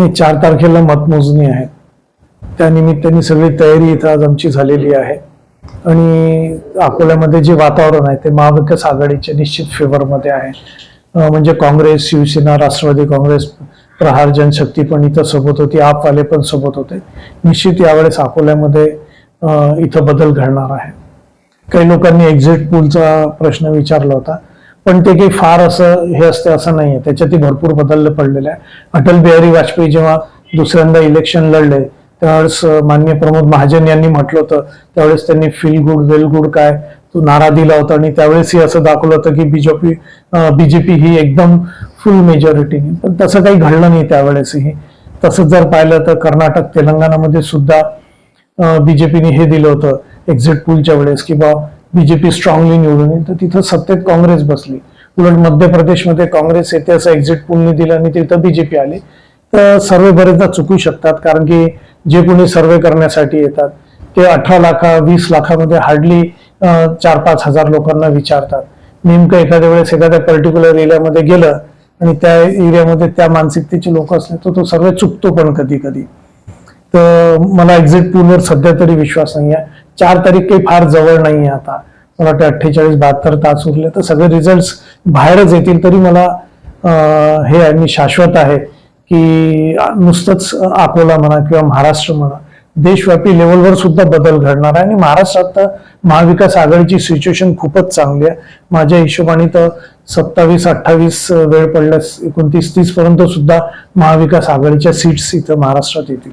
नाही चार तारखेला मतमोजणी आहे. त्या निमित्ताने सगळी तयारी इथं आज आमची झालेली आहे. आणि अकोल्यामध्ये जे वातावरण आहे ते महाविकास आघाडीच्या निश्चित फेवरमध्ये आहे. म्हणजे काँग्रेस शिवसेना राष्ट्रवादी काँग्रेस प्रहार जनशक्ती पण इथं सोबत होती आपवाले पण सोबत होते. निश्चित यावेळेस अकोल्यामध्ये इथं बदल घडणार आहे. काही लोकांनी एक्झिट पूलचा प्रश्न विचारला होता. पण ते काही फार असं हे असते असं नाहीये. त्याच्यातही भरपूर बदल पडलेले आहे अटल बिहारी वाजपेयी जेव्हा दुसऱ्यांदा इलेक्शन लढले त्यावेळेस मान्य प्रमोद महाजन यांनी म्हटलं होतं त्यावेळेस त्यांनी फील गुड वेल गुड काय तो नारा दिला होता. आणि त्यावेळेसही असं दाखवलं होतं की बीजेपी बीजेपी ही एकदम फुल मेजॉरिटी पण तसं काही घडलं नाही त्यावेळेसही. तसंच जर पाहिलं तर कर्नाटक तेलंगणामध्ये सुद्धा बीजेपीने हे दिलं होतं एक्झिट पूलच्या वेळेस की बा बीजेपी स्ट्रॉंगली निवडून येईल तर तिथं सत्तेत काँग्रेस बसली. उलट मध्य प्रदेशमध्ये काँग्रेस येते असं एक्झिट पूलने दिलं आणि तिथं बीजेपी आली. तर सर्वे बरेचदा चुकू शकतात कारण की जे कोणी सर्वे करण्यासाठी येतात ते अठरा लाखा वीस लाखामध्ये हार्डली चार पाच हजार लोकांना विचारतात. नेमकं एखाद्या वेळेस एखाद्या पर्टिक्युलर एरियामध्ये गेलं आणि त्या एरियामध्ये त्या मानसिकतेचे लोक असले तर तो सर्वे चुकतो पण कधी कधी तर मला एक्झिट पूलवर सध्या तरी विश्वास नाही आहे चार तारीख काही फार जवळ नाही आहे आता. मला वाटतं अठ्ठेचाळीस बहात्तर तास उरले तर सगळे रिझल्ट बाहेरच येतील. तरी मला हे आहे मी शाश्वत आहे की नुसतंच अकोला म्हणा किंवा महाराष्ट्र म्हणा देशव्यापी लेवलवर सुद्धा बदल घडणार आहे. आणि महाराष्ट्रात तर महाविकास आघाडीची सिच्युएशन खूपच चांगली आहे. माझ्या हिशोबाने तर सत्तावीस अठ्ठावीस वेळ पडल्यास एकोणतीस तीस पर्यंत सुद्धा महाविकास आघाडीच्या सीट्स इथं महाराष्ट्रात येतील.